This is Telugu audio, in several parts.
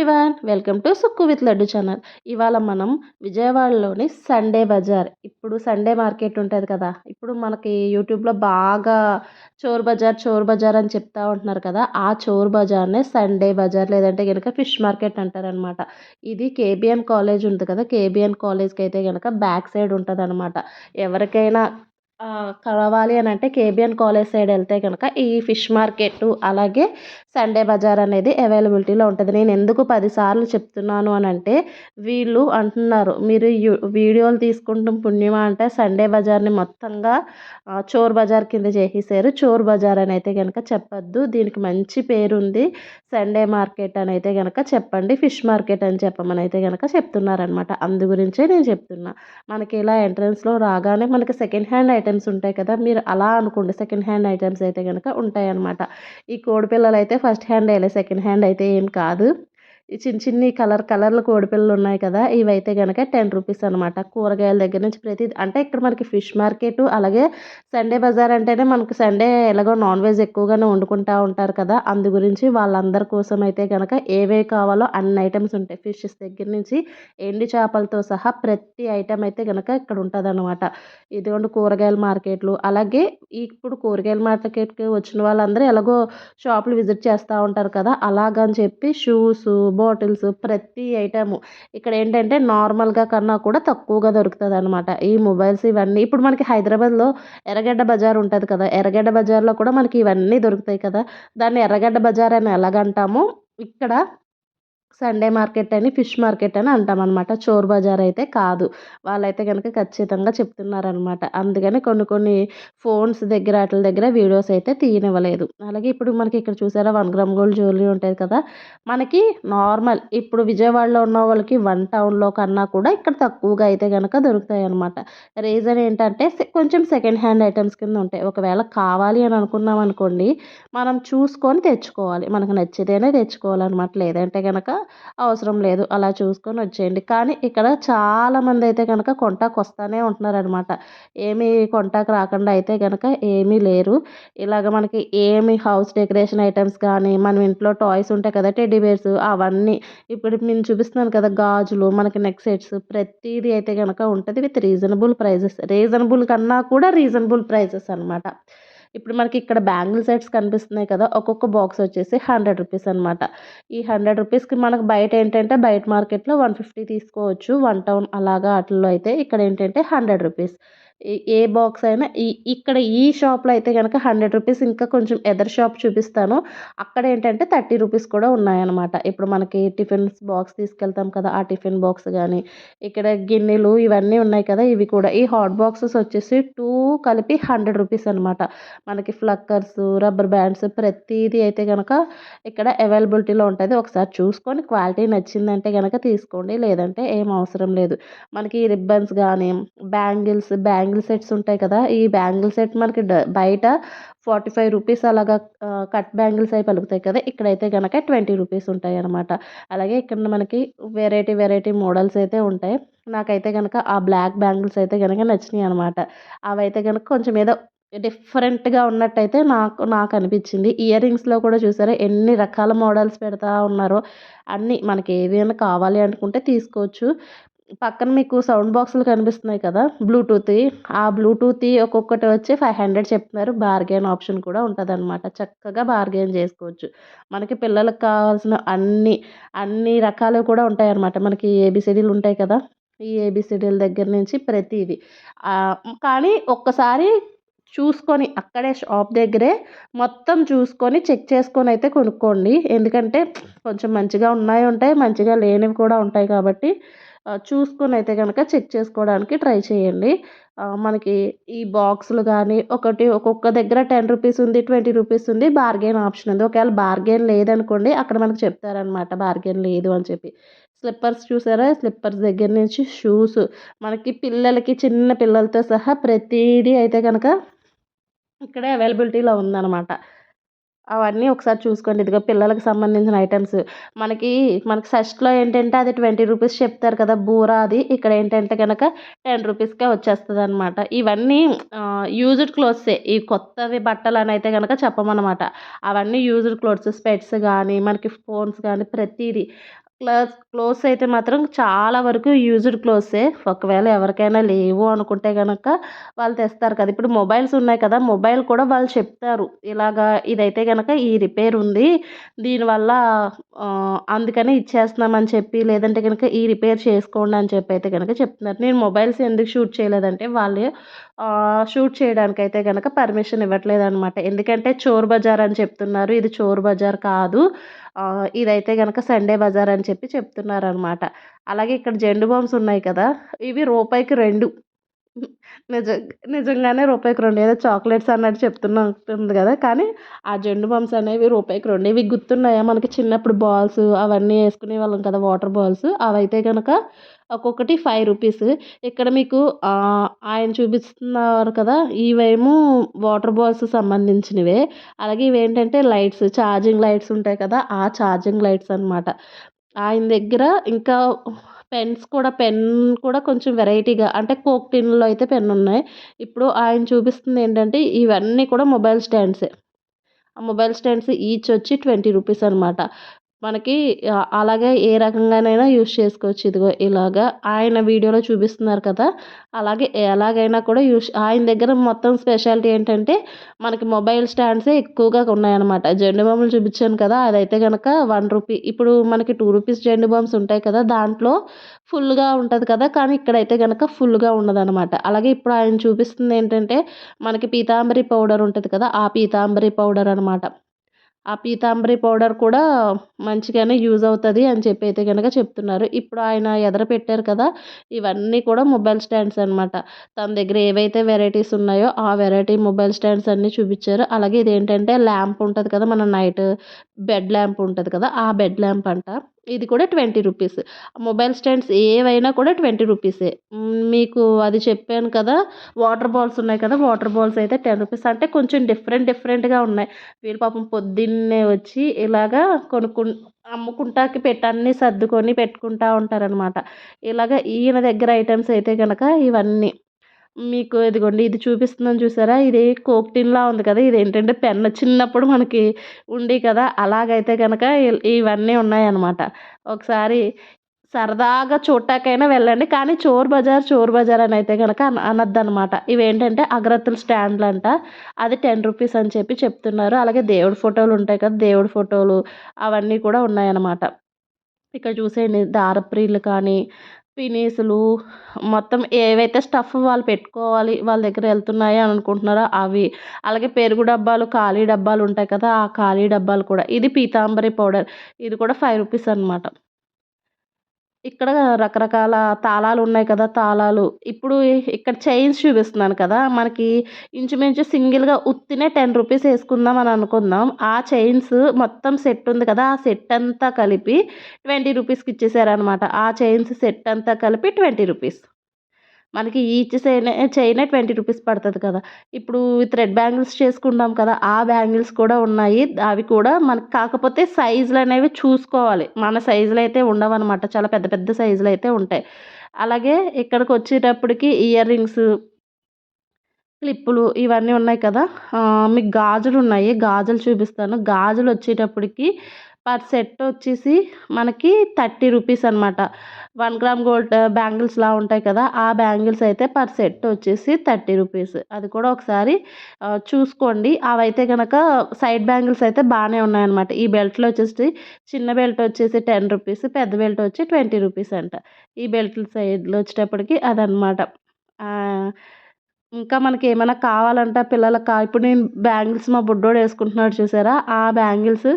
Everyone welcome to Sukku with Laddu channel. ఇవాళ మనం విజయవాడలోని సండే బజార్ ఇప్పుడు సండే మార్కెట్ ఉంటుంది కదా ఇప్పుడు మనకి యూట్యూబ్లో బాగా చోర్ బజార్ చోర్ బజార్ అని చెప్తా ఉంటున్నారు కదా ఆ చోర్ బజార్నే సండే బజార్ లేదంటే కనుక ఫిష్ మార్కెట్ అంటారనమాట. ఇది కేబిఎన్ కాలేజ్ ఉంది కదా కేబిఎన్ కాలేజ్కి అయితే కనుక బ్యాక్ సైడ్ ఉంటుంది అనమాట ఎవరికైనా కావాలి అని అంటే కేబిఎన్ కాలేజ్ సైడ్ వెళ్తే కనుక ఈ ఫిష్ మార్కెట్ అలాగే సండే బజార్ అనేది అవైలబిలిటీలో ఉంటుంది. నేను ఎందుకు పదిసార్లు చెప్తున్నాను అని అంటే వీళ్ళు అంటున్నారు మీరు వీడియోలు తీసుకుంటాం పుణ్యమా అంటే సండే బజార్ని మొత్తంగా చోర్ బజార్ కింద చేసేసారు. చోర్ బజార్ అని అయితే కనుక చెప్పొద్దు. దీనికి మంచి పేరు ఉంది సండే మార్కెట్ అని అయితే కనుక చెప్పండి. ఫిష్ మార్కెట్ అని చెప్పమని అయితే కనుక చెప్తున్నారనమాట అందు గురించే నేను చెప్తున్నా. మనకి ఇలా ఎంట్రన్స్లో రాగానే మనకి సెకండ్ హ్యాండ్ ఐటమ్ ఐటమ్స్ ఉంటాయి కదా మీరు అలా అనుకోండి సెకండ్ హ్యాండ్ ఐటమ్స్ అయితే కనుక ఉంటాయి అనమాట ఈ కోడి పిల్లలు అయితే ఫస్ట్ హ్యాండ్ వేయలే సెకండ్ హ్యాండ్ అయితే ఏం కాదు. చిన్న చిన్ని కలర్ కలర్లు కోడిపిల్లలు ఉన్నాయి కదా ఇవైతే కనుక టెన్ రూపీస్ అనమాట కూరగాయల దగ్గర నుంచి ప్రతి అంటే ఇక్కడ మనకి ఫిష్ మార్కెట్ అలాగే సండే బజార్ అంటేనే మనకి సండే ఎలాగో నాన్ వెజ్ ఎక్కువగానే వండుకుంటూ ఉంటారు కదా అందు గురించి వాళ్ళందరి కోసం అయితే కనుక ఏవే కావాలో అన్ని ఐటమ్స్ ఉంటాయి. ఫిషెస్ దగ్గర నుంచి ఎండి చేపలతో సహా ప్రతి ఐటమ్ అయితే కనుక ఇక్కడ ఉంటుంది అనమాట ఇదిగోండి కూరగాయల మార్కెట్లు అలాగే ఇప్పుడు కూరగాయల మార్కెట్కి వచ్చిన వాళ్ళందరూ ఎలాగో షాపులు విజిట్ చేస్తూ ఉంటారు కదా అలాగని చెప్పి షూస్ బాటిల్స్ ప్రతి ఐటెము. ఇక్కడ ఏంటంటే నార్మల్గా కన్నా కూడా తక్కువగా దొరుకుతుంది అనమాట ఈ మొబైల్స్ ఇవన్నీ ఇప్పుడు మనకి హైదరాబాద్లో ఎర్రగడ్డ బజార్ ఉంటుంది కదా ఎర్రగడ్డ బజార్లో కూడా మనకి ఇవన్నీ దొరుకుతాయి కదా. దాన్ని ఎర్రగడ్డ బజార్ అని ఎలాగంటామో ఇక్కడ సండే మార్కెట్ అని ఫిష్ మార్కెట్ అని అంటాం అనమాట చోర్ బజార్ అయితే కాదు. వాళ్ళైతే కనుక ఖచ్చితంగా చెప్తున్నారనమాట అందుకని కొన్ని కొన్ని ఫోన్స్ దగ్గర వాటి దగ్గర వీడియోస్ అయితే తీయనివ్వలేదు. అలాగే ఇప్పుడు మనకి ఇక్కడ చూసారా వన్ గ్రామ్ గోల్డ్ జ్యువెలరీ ఉంటుంది కదా. మనకి నార్మల్ ఇప్పుడు విజయవాడలో ఉన్న వాళ్ళకి వన్ టౌన్లో కన్నా కూడా ఇక్కడ తక్కువగా అయితే కనుక దొరుకుతాయి అనమాట రీజన్ ఏంటంటే కొంచెం సెకండ్ హ్యాండ్ ఐటమ్స్ కింద ఉంటాయి. ఒకవేళ కావాలి అని అనుకున్నాం అనుకోండి మనం చూసుకొని తెచ్చుకోవాలి. మనకు నచ్చితేనే తెచ్చుకోవాలన్నమాట. లేదంటే కనుక అవసరం లేదు. అలా చూసుకొని వచ్చేయండి. కానీ ఇక్కడ చాలామంది అయితే కనుక కొంటాకు వస్తూనే ఉంటున్నారనమాట. ఏమీ కొంటాకు రాకుండా అయితే కనుక ఏమీ లేరు. ఇలాగ మనకి ఏమి హౌస్ డెకరేషన్ ఐటమ్స్ కానీ మనం ఇంట్లో టాయ్స్ ఉంటాయి కదా టెడ్డిబేర్స్ అవన్నీ ఇప్పుడు నేను చూపిస్తున్నాను కదా గాజులు మనకి నెక్ సెట్స్ ప్రతిదీ అయితే కనుక ఉంటుంది విత్ రీజనబుల్ ప్రైజెస్. రీజనబుల్ కన్నా కూడా రీజనబుల్ ప్రైజెస్ అనమాట. ఇప్పుడు మనకి ఇక్కడ బ్యాంగిల్ సెట్స్ కనిపిస్తున్నాయి కదా ఒక్కొక్క బాక్స్ వచ్చేసి హండ్రెడ్ రూపీస్ అనమాట ఈ హండ్రెడ్ రూపీస్కి మనకు బయట ఏంటంటే బయట మార్కెట్లో వన్ ఫిఫ్టీ తీసుకోవచ్చు. వన్ టౌన్ అలాగా వాటిల్లో అయితే ఇక్కడ ఏంటంటే హండ్రెడ్ రూపీస్ ఏ బాక్స్ అయినా ఈ ఇక్కడ ఈ షాప్లో అయితే కనుక హండ్రెడ్ రూపీస్ ఇంకా కొంచెం ఎదర్ షాప్ చూపిస్తాను. అక్కడ ఏంటంటే థర్టీ రూపీస్ కూడా ఉన్నాయన్నమాట. ఇప్పుడు మనకి టిఫిన్స్ బాక్స్ తీసుకెళ్తాం కదా ఆ టిఫిన్ బాక్స్ కానీ ఇక్కడ గిన్నెలు ఇవన్నీ ఉన్నాయి కదా ఇవి కూడా. ఈ హాట్ బాక్సెస్ వచ్చేసి టూ కలిపి హండ్రెడ్ రూపీస్ అనమాట మనకి ఫ్లక్కర్స్ రబ్బర్ బ్యాండ్స్ ప్రతిదీ అయితే కనుక ఇక్కడ అవైలబిలిటీలో ఉంటుంది. ఒకసారి చూసుకొని క్వాలిటీ నచ్చిందంటే కనుక తీసుకోండి. లేదంటే ఏం అవసరం లేదు. మనకి రిబ్బన్స్ కానీ బ్యాంగిల్స్ బ్యాంగిల్స్ బ్యాంగిల్ సెట్స్ ఉంటాయి కదా ఈ బ్యాంగిల్ సెట్ మనకి బయట ఫార్టీ ఫైవ్ రూపీస్ అలాగా కట్ బ్యాంగిల్స్ అయి పలుకుతాయి కదా ఇక్కడైతే కనుక ట్వంటీ రూపీస్ ఉంటాయి అనమాట అలాగే ఇక్కడ మనకి వెరైటీ వెరైటీ మోడల్స్ అయితే ఉంటాయి. నాకైతే కనుక ఆ బ్లాక్ బ్యాంగిల్స్ అయితే కనుక నచ్చినాయి అనమాట అవి అయితే కనుక కొంచెం ఏదో డిఫరెంట్గా ఉన్నట్టయితే నాకు నాకు అనిపించింది. ఇయర్ రింగ్స్లో కూడా చూసారా ఎన్ని రకాల మోడల్స్ పెడతా ఉన్నారో అన్నీ మనకి ఏవైనా కావాలి అనుకుంటే తీసుకోవచ్చు. పక్కన మీకు సౌండ్ బాక్సులు కనిపిస్తున్నాయి కదా బ్లూటూత్ ఆ బ్లూటూత్ ఒక్కొక్కటి వచ్చి ఫైవ్ హండ్రెడ్ చెప్తున్నారు. బార్గెన్ ఆప్షన్ కూడా ఉంటుంది అనమాట చక్కగా బార్గెన్ చేసుకోవచ్చు. మనకి పిల్లలకు కావాల్సిన అన్ని అన్ని రకాలు కూడా ఉంటాయి అనమాట మనకి ఏబిసిడీలు ఉంటాయి కదా ఈ ఏబిసిడీల దగ్గర నుంచి ప్రతిదీ. కానీ ఒక్కసారి చూసుకొని అక్కడే షాప్ దగ్గరే మొత్తం చూసుకొని చెక్ చేసుకొని అయితే కొనుక్కోండి. ఎందుకంటే కొంచెం మంచిగా ఉన్నాయి ఉంటాయి. మంచిగా లేనివి కూడా ఉంటాయి కాబట్టి చూసుకొని అయితే కనుక చెక్ చేసుకోవడానికి ట్రై చేయండి. మనకి ఈ బాక్సులు కానీ ఒకటి ఒక్కొక్క దగ్గర టెన్ రూపీస్ ఉంది ట్వంటీ రూపీస్ ఉంది బార్గెన్ ఆప్షన్ ఉంది. ఒకవేళ బార్గెన్ లేదనుకోండి అక్కడ మనకు చెప్తారనమాట బార్గెన్ లేదు అని చెప్పి. స్లిప్పర్స్ చూసారా? స్లిప్పర్స్ దగ్గర నుంచి షూస్. మనకి పిల్లలకి చిన్న పిల్లలతో సహా ప్రతిదీ అయితే కనుక ఇక్కడే అవైలబిలిటీలో ఉందన్నమాట. అవన్నీ ఒకసారి చూసుకోండి. ఇదిగో పిల్లలకు సంబంధించిన ఐటమ్స్. మనకి మనకి షష్ట్లో ఏంటంటే అది ట్వంటీ రూపీస్ చెప్తారు కదా బూరా అది. ఇక్కడ ఏంటంటే కనుక టెన్ రూపీస్కే వచ్చేస్తుంది అనమాట ఇవన్నీ యూజ్డ్ క్లోత్సే. ఈ కొత్తవి బట్టలు అని అయితే కనుక చెప్పమన్నమాట. అవన్నీ యూజ్డ్ క్లోత్స్ స్పెట్స్ కానీ మనకి ఫోన్స్ కానీ ప్రతిదీ. క్లాత్ క్లోత్స్ అయితే మాత్రం చాలా వరకు యూజ్డ్ క్లోత్సే ఒకవేళ ఎవరికైనా లేవు అనుకుంటే కనుక వాళ్ళు తెస్తారు కదా. ఇప్పుడు మొబైల్స్ ఉన్నాయి కదా మొబైల్ కూడా వాళ్ళు చెప్తారు. ఇలాగా ఇదైతే కనుక ఈ రిపేర్ ఉంది దీనివల్ల అందుకని ఇచ్చేస్తున్నామని చెప్పి లేదంటే కనుక ఈ రిపేర్ చేసుకోండి అని చెప్పి అయితే కనుక చెప్తున్నారు. నేను మొబైల్స్ ఎందుకు షూట్ చేయలేదంటే వాళ్ళు షూట్ చేయడానికి అయితే కనుక పర్మిషన్ ఇవ్వట్లేదు అనమాట ఎందుకంటే చోర్ బజార్ అని చెప్తున్నారు. ఇది చోర్ బజార్ కాదు. ఇదైతే కనుక సండే బజార్ అని చెప్పి చెప్తున్నారు అనమాట అలాగే ఇక్కడ జెండు బాంబ్స్ ఉన్నాయి కదా ఇవి రూపాయికి రెండు. నిజం నిజంగానే రూపాయికి రెండు ఏదో చాక్లెట్స్ అన్నట్టు చెప్తున్నట్టుంది కదా. కానీ ఆ జెండు బాంబ్స్ అనేవి రూపాయికి రెండు ఇవి గుర్తున్నాయా? మనకి చిన్నప్పుడు బాల్స్ అవన్నీ వేసుకునే వాళ్ళం కదా వాటర్ బాల్స్. అవైతే కనుక ఒక్కొక్కటి ఫైవ్ రూపీస్. ఇక్కడ మీకు ఆయన చూపిస్తున్నారు కదా ఇవేమో వాటర్ బాల్స్ సంబంధించినవే. అలాగే ఇవేంటంటే లైట్స్ ఛార్జింగ్ లైట్స్ ఉంటాయి కదా ఆ ఛార్జింగ్ లైట్స్ అనమాట ఆయన దగ్గర ఇంకా పెన్స్ కూడా పెన్ కూడా కొంచెం వెరైటీగా అంటే కోక్ టిన్లో అయితే పెన్ ఉన్నాయి ఇప్పుడు ఆయన చూపిస్తుంది ఏంటంటే ఇవన్నీ కూడా మొబైల్ స్టాండ్సే. ఆ మొబైల్ స్టాండ్స్ ఈచ్ వచ్చి ట్వంటీ రూపీస్ అనమాట మనకి అలాగే ఏ రకంగానైనా యూస్ చేసుకోవచ్చు. ఇదిగో ఇలాగా ఆయన వీడియోలో చూపిస్తున్నారు కదా. అలాగే ఎలాగైనా కూడా యూస్ ఆయన దగ్గర మొత్తం స్పెషాలిటీ ఏంటంటే మనకి మొబైల్ స్టాండ్సే ఎక్కువగా ఉన్నాయన్నమాట. జెండు బాంబులు చూపించాను కదా అదైతే కనుక వన్ రూపీ ఇప్పుడు మనకి టూ రూపీస్ జెండు బాంబ్స్ ఉంటాయి కదా దాంట్లో ఫుల్గా ఉంటుంది కదా కానీ ఇక్కడైతే కనుక ఫుల్గా ఉండదన్నమాట. అలాగే ఇప్పుడు ఆయన చూపిస్తుంది ఏంటంటే మనకి పీతాంబరి పౌడర్ ఉంటుంది కదా ఆ పీతాంబరి పౌడర్ అనమాట ఆ పీతాంబరి పౌడర్ కూడా మంచిగానే యూజ్ అవుతుంది అని చెప్పి అయితే కనుక చెప్తున్నారు. ఇప్పుడు ఆయన ఎదర పెట్టారు కదా ఇవన్నీ కూడా మొబైల్ స్టాండ్స్ అనమాట తన దగ్గర ఏవైతే వెరైటీస్ ఉన్నాయో ఆ వెరైటీ మొబైల్ స్టాండ్స్ అన్నీ చూపించారు. అలాగే ఇదేంటంటే ల్యాంప్ ఉంటుంది కదా మన నైట్ బెడ్ ల్యాంప్ ఉంటుంది కదా ఆ బెడ్ ల్యాంప్ అంట. ఇది కూడా ట్వంటీ రూపీస్. మొబైల్ స్టాండ్స్ ఏవైనా కూడా ట్వంటీ రూపీసే. మీకు అది చెప్పాను కదా వాటర్ బాల్స్ ఉన్నాయి కదా వాటర్ బాల్స్ అయితే టెన్ రూపీస్. అంటే కొంచెం డిఫరెంట్ డిఫరెంట్గా ఉన్నాయి. వీళ్ళు పాపం పొద్దున్నే వచ్చి ఇలాగా కొనుక్కు అమ్ముకుంటాకి పెట్టి అన్నీ సర్దుకొని పెట్టుకుంటా ఉంటారనమాట ఇలాగ ఈయన దగ్గర ఐటమ్స్ అయితే కనుక ఇవన్నీ. మీకు ఇదిగోండి ఇది చూపిస్తున్నాను చూసారా? ఇది కోక్టిన్లా ఉంది కదా ఇది ఏంటంటే పెన్ చిన్నప్పుడు మనకి ఉండి కదా అలాగైతే కనుక ఇవన్నీ ఉన్నాయన్నమాట. ఒకసారి సరదాగా చూడటాకైనా వెళ్ళండి కానీ చోర్ బజార్ చోర్ బజార్ అని అయితే కనుక అనద్దు ఇవేంటంటే అగరత్తుల స్టాండ్లు అంట అది టెన్ రూపీస్ అని చెప్పి చెప్తున్నారు. అలాగే దేవుడి ఫోటోలు ఉంటాయి కదా దేవుడి ఫోటోలు అవన్నీ కూడా ఉన్నాయన్నమాట. ఇక్కడ చూసేయండి దారప్రీలు కానీ పినీసులు మొత్తం ఏవైతే స్టఫ్ వాళ్ళు పెట్టుకోవాలి వాళ్ళ దగ్గర వెళ్తున్నాయి అని అనుకుంటున్నారో అవి. అలాగే పెరుగు డబ్బాలు ఖాళీ డబ్బాలు ఉంటాయి కదా ఆ ఖాళీ డబ్బాలు కూడా. ఇది పీతాంబరి పౌడర్. ఇది కూడా ఫైవ్ రూపీస్ అనమాట ఇక్కడ రకరకాల తాళాలు ఉన్నాయి కదా తాళాలు. ఇప్పుడు ఇక్కడ చైన్స్ చూపిస్తున్నాను కదా. మనకి ఇంచుమించు సింగిల్గా ఉత్తినే టెన్ రూపీస్ వేసుకుందాం అని అనుకుందాం. ఆ చైన్స్ మొత్తం సెట్ ఉంది కదా. ఆ సెట్ అంతా కలిపి ట్వంటీ రూపీస్కి ఇచ్చేసారనమాట ఆ చైన్స్ సెట్ అంతా కలిపి ట్వంటీ రూపీస్. మనకి ఈచ్ చైన్ చైనే ట్వంటీ రూపీస్ పడుతుంది కదా. ఇప్పుడు థ్రెడ్ బ్యాంగిల్స్ చేసుకుంటాం కదా ఆ బ్యాంగిల్స్ కూడా ఉన్నాయి. అవి కూడా మనకి కాకపోతే సైజులు అనేవి చూసుకోవాలి. మన సైజులు అయితే ఉండవన్నమాట. చాలా పెద్ద పెద్ద సైజులు అయితే ఉంటాయి. అలాగే ఇక్కడికి వచ్చేటప్పటికి ఇయర్ రింగ్స్ క్లిప్పులు ఇవన్నీ ఉన్నాయి కదా. మీకు గాజులు ఉన్నాయి. గాజులు చూపిస్తాను. గాజులు వచ్చేటప్పటికి పర్ సెట్ వచ్చేసి మనకి థర్టీ రూపీస్ అనమాట వన్ గ్రామ్ గోల్డ్ బ్యాంగిల్స్లా ఉంటాయి కదా ఆ బ్యాంగిల్స్ అయితే పర్ సెట్ వచ్చేసి థర్టీ రూపీస్. అది కూడా ఒకసారి చూసుకోండి. అవైతే కనుక సైడ్ బ్యాంగిల్స్ అయితే బాగానే ఉన్నాయన్నమాట. ఈ బెల్ట్లో వచ్చేసి చిన్న బెల్ట్ వచ్చేసి టెన్ రూపీస్ పెద్ద బెల్ట్ వచ్చి ట్వంటీ రూపీస్ అంట. ఈ బెల్ట్ సైడ్లో వచ్చేటప్పటికి అదనమాట ఇంకా మనకి ఏమైనా కావాలంటే పిల్లలకు ఇప్పుడు నేను బ్యాంగిల్స్ మా బుడ్డోడు వేసుకుంటున్నాడు చూసారా? ఆ బ్యాంగిల్స్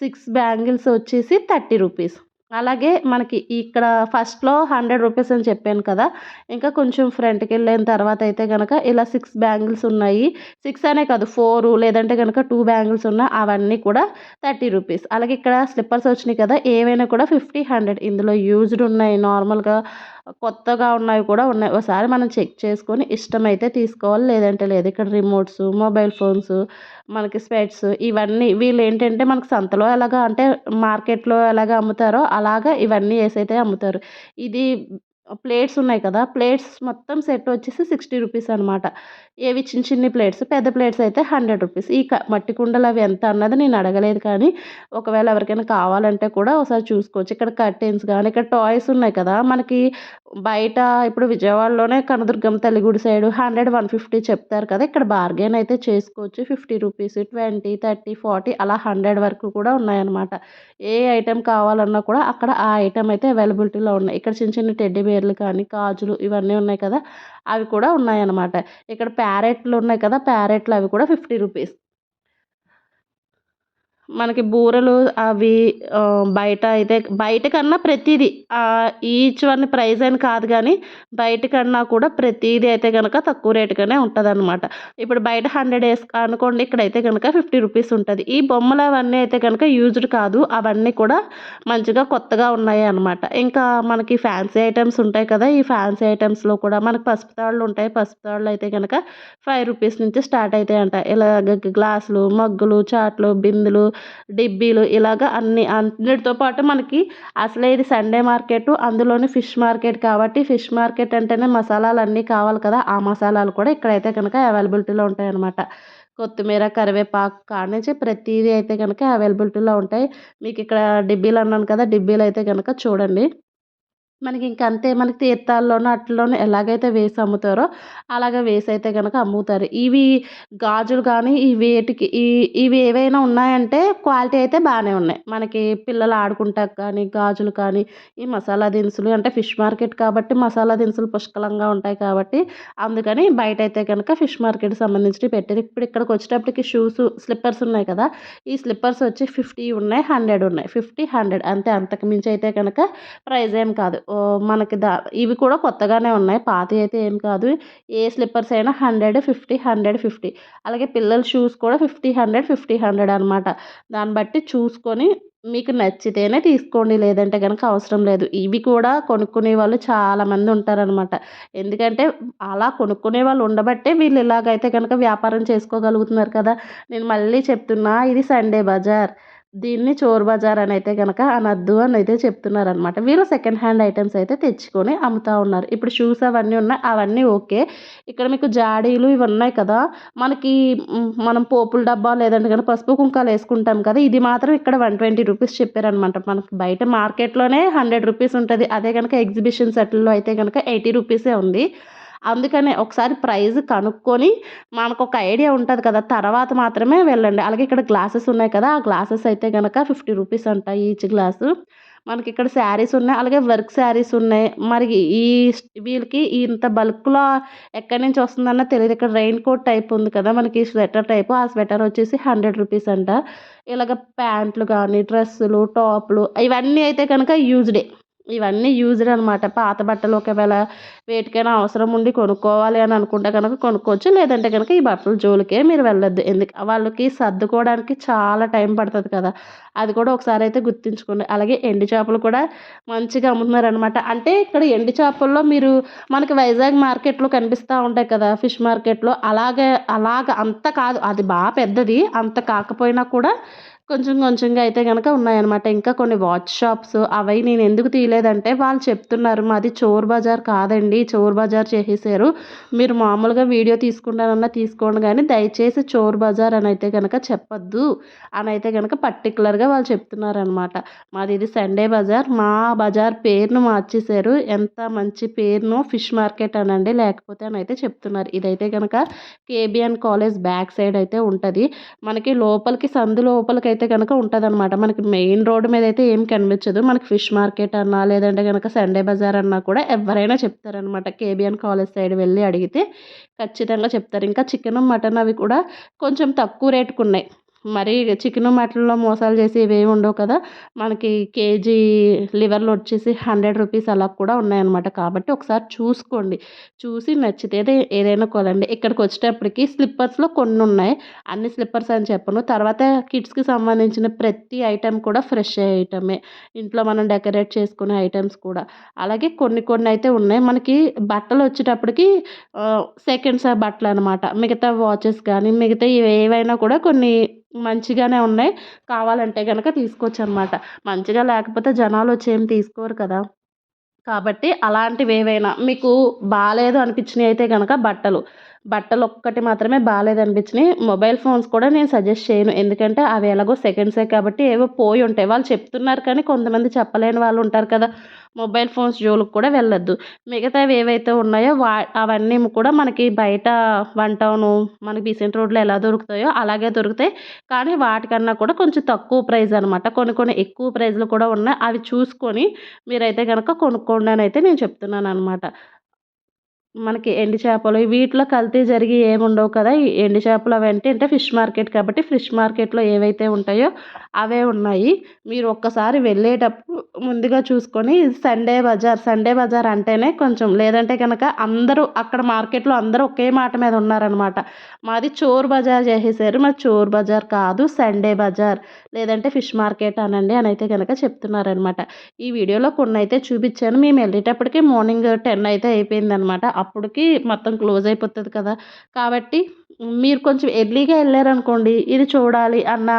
సిక్స్ బ్యాంగిల్స్ వచ్చేసి థర్టీ రూపీస్. అలాగే మనకి ఇక్కడ ఫస్ట్లో హండ్రెడ్ రూపీస్ అని చెప్పాను కదా ఇంకా కొంచెం ఫ్రంట్కి వెళ్ళిన తర్వాత అయితే కనుక ఇలా సిక్స్ బ్యాంగిల్స్ ఉన్నాయి. సిక్స్ అనే కాదు ఫోర్ లేదంటే కనుక టూ బ్యాంగిల్స్ ఉన్నా అవన్నీ కూడా థర్టీ రూపీస్. అలాగే ఇక్కడ స్లిప్పర్స్ వచ్చినాయి కదా ఏవైనా కూడా ఫిఫ్టీ హండ్రెడ్ ఇందులో యూజ్డ్ ఉన్నాయి. నార్మల్గా కొత్తగా ఉన్నవి కూడా ఉన్నాయి. ఒకసారి మనం చెక్ చేసుకొని ఇష్టమైతే తీసుకోవాలి లేదంటే లేదు. ఇక్కడ రిమోట్స్ మొబైల్ ఫోన్స్ మనకి స్పెట్స్ ఇవన్నీ వీళ్ళు ఏంటంటే మనకి సంతలో ఎలాగ అంటే మార్కెట్లో ఎలాగ అమ్ముతారో అలాగా ఇవన్నీ వేసైతే అమ్ముతారు. ఇది ప్లేట్స్ ఉన్నాయి కదా ప్లేట్స్ మొత్తం సెట్ వచ్చేసి సిక్స్టీ రూపీస్ అనమాట ఏవి చిన్న చిన్ని ప్లేట్స్ పెద్ద ప్లేట్స్ అయితే హండ్రెడ్ రూపీస్. ఈ మట్టి కుండలు అవి ఎంత అన్నది నేను అడగలేదు కానీ ఒకవేళ ఎవరికైనా కావాలంటే కూడా ఒకసారి చూసుకోవచ్చు. ఇక్కడ కర్టెన్స్ కానీ ఇక్కడ టాయ్స్ ఉన్నాయి కదా మనకి బయట ఇప్పుడు విజయవాడలోనే కనదుర్గం తల్లి గుడి సైడ్ హండ్రెడ్ వన్ ఫిఫ్టీ చెప్తారు కదా ఇక్కడ బార్గెన్ అయితే చేసుకోవచ్చు. Fifty rupees twenty thirty forty అలా హండ్రెడ్ వరకు కూడా ఉన్నాయన్నమాట. ఏ ఐటెం కావాలన్నా కూడా అక్కడ ఆ ఐటెం అయితే అవైలబిలిటీలో ఉన్నాయి. ఇక్కడ చిన్న చిన్న టెడ్డీ వేర్లు కానీ కాజులు ఇవన్నీ ఉన్నాయి కదా అవి కూడా ఉన్నాయన్నమాట. ఇక్కడ ప్యారెట్లు ఉన్నాయి కదా ప్యారెట్లు అవి కూడా ఫిఫ్టీ రూపీస్. మనకి బూరెలు అవి బయట అయితే బయట కన్నా ప్రతిదీ ఈచ్ వన్ ప్రైస్ అని కాదు కానీ బయట కన్నా కూడా ప్రతిదీ అయితే కనుక తక్కువ రేటుగానే ఉంటుంది అనమాట ఇప్పుడు బయట హండ్రెడ్ వేసి అనుకోండి ఇక్కడైతే కనుక ఫిఫ్టీ రూపీస్ ఉంటుంది. ఈ బొమ్మలు అవన్నీ అయితే కనుక యూజ్డ్ కాదు. అవన్నీ కూడా మంచిగా కొత్తగా ఉన్నాయి అనమాట ఇంకా మనకి ఫ్యాన్సీ ఐటమ్స్ ఉంటాయి కదా ఈ ఫ్యాన్సీ ఐటమ్స్లో కూడా మనకి పసుపు తాళ్ళు ఉంటాయి. పసుపు తాళ్ళు అయితే కనుక ఫైవ్ రూపీస్ నుంచి స్టార్ట్ అవుతాయి అంట ఇలా గ్లాసులు మగ్గులు చాట్లు బిందులు డిబ్బీలు ఇలాగ అన్ని అన్నిటితో పాటు మనకి అసలే ఇది సండే మార్కెట్ అందులోని ఫిష్ మార్కెట్ కాబట్టి ఫిష్ మార్కెట్ అంటేనే మసాలాలు అన్నీ కావాలి కదా ఆ మసాలాలు కూడా ఇక్కడైతే కనుక అవైలబిలిటీలో ఉంటాయన్నమాట. కొత్తిమీర కరివేపాకు కానించి ప్రతిదీ అయితే కనుక అవైలబిలిటీలో ఉంటాయి. మీకు ఇక్కడ డిబ్బీలు అన్నాను కదా డిబ్బీలు అయితే కనుక చూడండి. మనకి ఇంక అంతే మనకి తీర్థాల్లోనూ అట్లలోనూ ఎలాగైతే వేసి అమ్ముతారో అలాగ వేసి అయితే కనుక అమ్ముతారు. ఇవి గాజులు కానీ ఈ వేటికి ఈ ఇవి ఏవైనా ఉన్నాయంటే క్వాలిటీ అయితే బాగానే ఉన్నాయి. మనకి పిల్లలు ఆడుకుంటాక కానీ గాజులు కానీ ఈ మసాలా దినుసులు అంటే ఫిష్ మార్కెట్ కాబట్టి మసాలా దినుసులు పుష్కలంగా ఉంటాయి కాబట్టి అందుకని బయట అయితే కనుక ఫిష్ మార్కెట్ సంబంధించి పెట్టారు ఇప్పుడు ఇక్కడికి వచ్చేటప్పటికి షూస్ స్లిప్పర్స్ ఉన్నాయి కదా ఈ స్లిప్పర్స్ వచ్చి ఫిఫ్టీ ఉన్నాయి హండ్రెడ్ ఉన్నాయి. ఫిఫ్టీ హండ్రెడ్ అంతే. అంతకు మించి అయితే కనుక ప్రైజ్ ఏం కాదు. మనకి దా ఇవి కూడా కొత్తగానే ఉన్నాయి. పాతవి అయితే ఏం కాదు. ఏ స్లిప్పర్స్ అయినా హండ్రెడ్ ఫిఫ్టీ హండ్రెడ్ ఫిఫ్టీ. అలాగే పిల్లల షూస్ కూడా ఫిఫ్టీ హండ్రెడ్ ఫిఫ్టీ హండ్రెడ్ అనమాట దాన్ని బట్టి చూసుకొని మీకు నచ్చితేనే తీసుకోండి. లేదంటే కనుక అవసరం లేదు. ఇవి కూడా కొనుక్కునే వాళ్ళు చాలామంది ఉంటారనమాట ఎందుకంటే అలా కొనుక్కునే వాళ్ళు ఉండబట్టే వీళ్ళు ఇలాగైతే కనుక వ్యాపారం చేసుకోగలుగుతున్నారు కదా. నేను మళ్ళీ చెప్తున్నా ఇది సండే బజార్. దీన్ని చోర్ బజార్ అని అయితే కనుక అనద్దు అని అయితే చెప్తున్నారనమాట వీళ్ళు సెకండ్ హ్యాండ్ ఐటమ్స్ అయితే తెచ్చుకొని అమ్ముతూ ఉన్నారు. ఇప్పుడు షూస్ అవన్నీ ఉన్నాయి. అవన్నీ ఓకే. ఇక్కడ మీకు జాడీలు ఇవి ఉన్నాయి కదా. మనకి మనం పోపుల డబ్బా లేదంటే కనుక పసుపు కుంకాలు వేసుకుంటాం కదా. ఇది మాత్రం ఇక్కడ వన్ ట్వంటీ రూపీస్ చెప్పారనమాట మనకి బయట మార్కెట్లోనే హండ్రెడ్ రూపీస్ ఉంటుంది. అదే కనుక ఎగ్జిబిషన్ సెట్లో అయితే కనుక ఎయిటీ రూపీసే ఉంది. అందుకనే ఒకసారి ప్రైస్ కనుక్కొని మనకు ఒక ఐడియా ఉంటుంది కదా తర్వాత మాత్రమే వెళ్ళండి. అలాగే ఇక్కడ గ్లాసెస్ ఉన్నాయి కదా ఆ గ్లాసెస్ అయితే కనుక ఫిఫ్టీ రూపీస్ అంటాయి ఈచ్ గ్లాసు. మనకి ఇక్కడ శారీస్ ఉన్నాయి అలాగే వర్క్ శారీస్ ఉన్నాయి. మరి ఈ వీళ్ళకి ఇంత బల్క్లో ఎక్కడి నుంచి వస్తుందన్న తెలియదు. ఇక్కడ రెయిన్ కోట్ టైప్ ఉంది కదా మనకి స్వెటర్ టైప్ ఆ స్వెటర్ వచ్చేసి హండ్రెడ్ రూపీస్ అంట. ఇలాగ ప్యాంట్లు కానీ డ్రెస్సులు టాప్లు ఇవన్నీ అయితే కనుక యూజ్డే ఇవన్నీ యూజ్డ్ అనమాట పాత బట్టలు ఒకవేళ వేటికైనా అవసరం ఉండి కొనుక్కోవాలి అని అనుకుంటే కనుక కొనుక్కోవచ్చు. లేదంటే కనుక ఈ బట్టల జోలికే మీరు వెళ్ళొద్దు. ఎందుకు? వాళ్ళకి సర్దుకోవడానికి చాలా టైం పడుతుంది కదా. అది కూడా ఒకసారి అయితే గుర్తుంచుకోండి. అలాగే ఎండు చేపలు కూడా మంచిగా అమ్ముతున్నారు అనమాట అంటే ఇక్కడ ఎండు చేపల్లో మీరు మనకి వైజాగ్ మార్కెట్లో కనిపిస్తూ ఉంటాయి కదా ఫిష్ మార్కెట్లో. అలాగే అలాగ అంత కాదు. అది బాగా పెద్దది. అంత కాకపోయినా కూడా కొంచెం కొంచెంగా అయితే కనుక ఉన్నాయన్నమాట. ఇంకా కొన్ని వాచ్ షాప్స్ అవి నేను ఎందుకు తీయలేదంటే వాళ్ళు చెప్తున్నారు మాది చోర్ బజార్ కాదండి చోర్ బజార్ చేసేసారు మీరు మామూలుగా వీడియో తీసుకుంటానన్నా తీసుకోండి కానీ దయచేసి చోర్ బజార్ అని అయితే కనుక చెప్పొద్దు అని అయితే కనుక పర్టికులర్గా వాళ్ళు చెప్తున్నారనమాట మాది ఇది సండే బజార్ మా బజార్ పేరును మార్చేశారు. ఎంత మంచి పేరును ఫిష్ మార్కెట్ అనండి లేకపోతే అని అయితే చెప్తున్నారు. ఇదైతే కనుక కేబిఎన్ కాలేజ్ బ్యాక్ సైడ్ అయితే ఉంటుంది. మనకి లోపలికి సందు లోపలికి అయితే కనుక ఉంటుందన్నమాట. మనకి మెయిన్ రోడ్డు మీద అయితే ఏం కనిపించదు. మనకి ఫిష్ మార్కెట్ అన్నా లేదంటే కనుక సండే బజార్ అన్నా కూడా ఎవరైనా చెప్తారనమాట కేబిఎన్ కాలేజ్ సైడ్ వెళ్ళి అడిగితే ఖచ్చితంగా చెప్తారు. ఇంకా చికెన్ మటన్ అవి కూడా కొంచెం తక్కువ రేటుకు ఉన్నాయి. మరి చికెన్ మటన్లో మోసాలు చేసి ఇవేమి ఉండవు కదా. మనకి కేజీ లివర్లు వచ్చేసి హండ్రెడ్ రూపీస్ అలా కూడా ఉన్నాయన్నమాట. కాబట్టి ఒకసారి చూసుకోండి. చూసి నచ్చితే ఏదైనా కొనండి. ఇక్కడికి వచ్చేటప్పటికి స్లిప్పర్స్లో కొన్ని ఉన్నాయి. అన్ని స్లిప్పర్స్ అని చెప్పను. తర్వాత కిడ్స్కి సంబంధించిన ప్రతి ఐటెం కూడా ఫ్రెష్ ఐటమే. ఇంట్లో మనం డెకరేట్ చేసుకునే ఐటమ్స్ కూడా. అలాగే కొన్ని కొన్ని అయితే ఉన్నాయి. మనకి బట్టలు వచ్చేటప్పటికి సెకండ్స్ బట్టలు అనమాట మిగతా వాచెస్ కానీ మిగతా ఏవైనా కూడా కొన్ని మంచిగానే ఉన్నాయి. కావాలంటే కనుక తీసుకోవచ్చు అనమాట మంచిగా లేకపోతే జనాలు వచ్చి ఏం తీసుకోరు కదా. కాబట్టి అలాంటివి ఏవైనా మీకు బాగాలేదు అనిపించినవి అయితే కనుక బట్టలు. బట్టలు ఒక్కటి మాత్రమే బాలేదు అనిపించినాయి మొబైల్ ఫోన్స్ కూడా నేను సజెస్ట్ చేయను. ఎందుకంటే అవి ఎలాగో సెకండ్సే కాబట్టి ఏవో పోయి ఉంటాయి వాళ్ళు చెప్తున్నారు కానీ కొంతమంది చెప్పలేని వాళ్ళు ఉంటారు కదా. మొబైల్ ఫోన్స్ జోలికి కూడా వెళ్ళొద్దు. మిగతావి ఏవైతే ఉన్నాయో వా అవన్నీ కూడా మనకి బయట వన్ టౌను మనకి బీసెంట్ రోడ్లో ఎలా దొరుకుతాయో అలాగే దొరుకుతాయి. కానీ వాటికన్నా కూడా కొంచెం తక్కువ ప్రైస్ అనమాట కొన్ని కొన్ని ఎక్కువ ప్రైజ్లు కూడా ఉన్నాయి. అవి చూసుకొని మీరైతే కనుక కొనుక్కోండి అని అయితే నేను చెప్తున్నాను అనమాట మనకి ఎండు చేపలు వీటిలో కల్తీ జరిగి ఏమి ఉండవు కదా ఈ ఎండు చేపలు అవి అంటే ఫిష్ మార్కెట్ కాబట్టి ఫిష్ మార్కెట్లో ఏవైతే ఉంటాయో అవే ఉన్నాయి. మీరు ఒక్కసారి వెళ్ళేటప్పుడు ముందుగా చూసుకొని సండే బజార్ సండే బజార్ అంటేనే కొంచెం లేదంటే కనుక అందరూ అక్కడ మార్కెట్లో అందరూ ఒకే మాట మీద ఉన్నారనమాట మాది చోర్ బజార్ చేసేసారు. మాది చోర్ బజార్ కాదు సండే బజార్ లేదంటే ఫిష్ మార్కెట్ అనండి అని అయితే కనుక చెప్తున్నారనమాట ఈ వీడియోలో కొన్ని అయితే చూపించాను. మేము వెళ్ళేటప్పటికి మార్నింగ్ టెన్ అయితే అయిపోయిందనమాట అప్పటికి మొత్తం క్లోజ్ అయిపోతుంది కదా. కాబట్టి మీరు కొంచెం ఎర్లీగా వెళ్ళారనుకోండి ఇది చూడాలి అన్న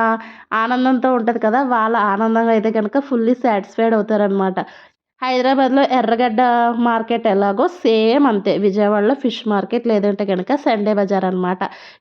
ఆనందంతో ఉంటుంది కదా. వాళ్ళ ఆనందంగా అయితే కనుక ఫుల్లీ సాటిస్ఫైడ్ అవుతారనమాట హైదరాబాద్లో ఎర్రగడ్డ మార్కెట్ ఎలాగో సేమ్ అంతే. విజయవాడలో ఫిష్ మార్కెట్ లేదంటే కనుక సండే బజార్ అనమాట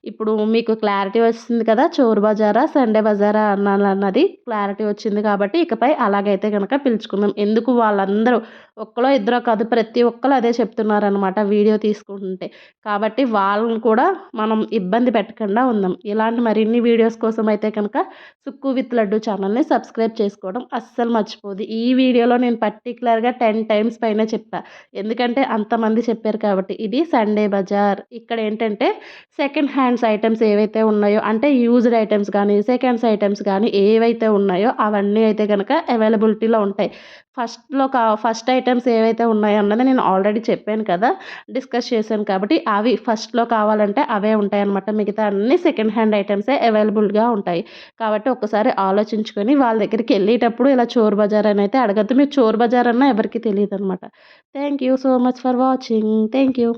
ఇప్పుడు మీకు క్లారిటీ వచ్చింది కదా చోరు బజారా సండే బజారా అన్నది క్లారిటీ వచ్చింది కాబట్టి ఇకపై అలాగైతే కనుక పిలుచుకుందాం. ఎందుకు వాళ్ళందరూ ఒక్కలో ఇద్దరో కాదు ప్రతి ఒక్కరు అదే చెప్తున్నారనమాట వీడియో తీసుకుంటుంటే. కాబట్టి వాళ్ళని కూడా మనం ఇబ్బంది పెట్టకుండా ఉందాం. ఇలాంటి మరిన్ని వీడియోస్ కోసం అయితే కనుక సుక్కు విత్ లడ్డు ఛానల్ని సబ్స్క్రైబ్ చేసుకోవడం అస్సలు మర్చిపోదు ఈ వీడియోలో నేను పర్టికులర్ రెగ్యులర్గా టెన్ టైమ్స్ పైన చెప్పా. ఎందుకంటే అంతమంది చెప్పారు కాబట్టి. ఇది సండే బజార్. ఇక్కడ ఏంటంటే సెకండ్ హ్యాండ్స్ ఐటమ్స్ ఏవైతే ఉన్నాయో అంటే యూజ్డ్ ఐటమ్స్ కానీ సెకండ్స్ ఐటమ్స్ కానీ ఏవైతే ఉన్నాయో అవన్నీ అయితే కనుక అవైలబిలిటీలో ఉంటాయి. ఫస్ట్లో కా ఫస్ట్ ఐటమ్స్ ఏవైతే ఉన్నాయో అన్నది నేను ఆల్రెడీ చెప్పాను కదా డిస్కస్ చేశాను కాబట్టి అవి ఫస్ట్లో కావాలంటే అవే ఉంటాయి అనమాట మిగతా అన్ని సెకండ్ హ్యాండ్ ఐటమ్సే అవైలబుల్గా ఉంటాయి. కాబట్టి ఒకసారి ఆలోచించుకొని వాళ్ళ దగ్గరికి వెళ్ళేటప్పుడు ఇలా చోర్ బజార్ అని అయితే అడగద్దు. మీరు చోర్ బజార్ అన్న ఎవరికి తెలియదు అనమాట thank you so much for watching. Thank you